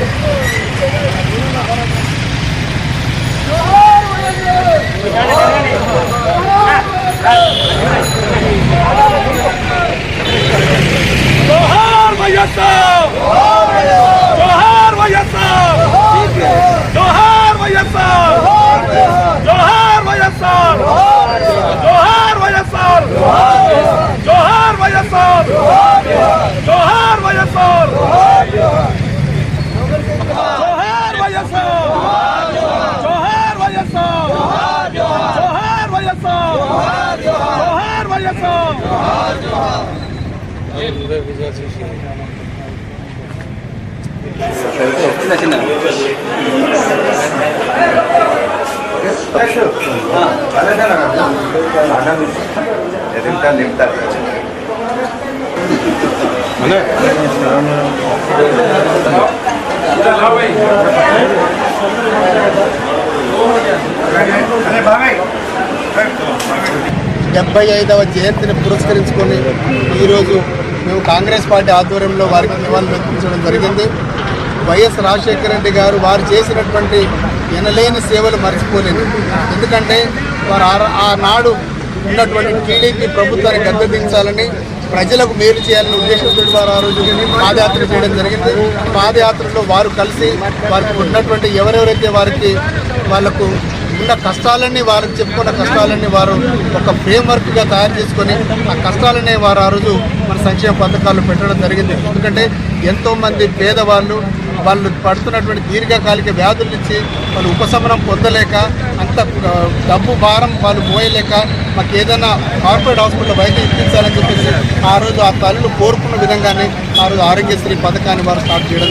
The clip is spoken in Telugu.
Johan Vayasar! Johan Vayasar! ఎదుగుతా నింపుతారు అనే బాబాయ్ డెబ్బై ఐదవ జయంతిని పురస్కరించుకొని ఈరోజు మేము కాంగ్రెస్ పార్టీ ఆధ్వర్యంలో వారికి నివాళులు అర్పించడం జరిగింది. వైఎస్ రాజశేఖర రెడ్డి గారు వారు చేసినటువంటి ఎనలేని సేవలు మర్చిపోలేదు. ఎందుకంటే వారు ఆ- ఆనాడు ఉన్నటువంటి టీడీపీ ప్రభుత్వాన్ని గద్దెదించాలని ప్రజలకు మేలు చేయాలనే ఉద్దేశంతో వారు ఆ రోజు పాదయాత్ర చేయడం జరిగింది. పాదయాత్రలో వారు కలిసి వారికి ఉన్నటువంటి ఎవరెవరైతే వారికి వాళ్ళకు ఉన్న కష్టాలన్నీ వారు చెప్పుకున్న కష్టాలన్నీ వారు ఒక ఫ్రేమ్వర్క్గా తయారు చేసుకొని ఆ కష్టాలనే వారు ఆ రోజు మన సంక్షేమ పథకాలు పెట్టడం జరిగింది. ఎందుకంటే ఎంతోమంది పేదవాళ్ళు వాళ్ళు పడుతున్నటువంటి దీర్ఘకాలిక వ్యాధుల నుంచి వాళ్ళు ఉపశమనం పొందలేక అంత డబ్బు భారం వాళ్ళు మోయలేక మాకు ఏదైనా కార్పొరేట్ హాస్పిటల్ బయట ఇప్పించాలని చెప్పేసి ఆ రోజు ఆ తల్లులు కోరుకున్న విధంగానే ఆ రోజు ఆరోగ్యశ్రీ పథకాన్ని వారు స్టార్ట్ చేయడం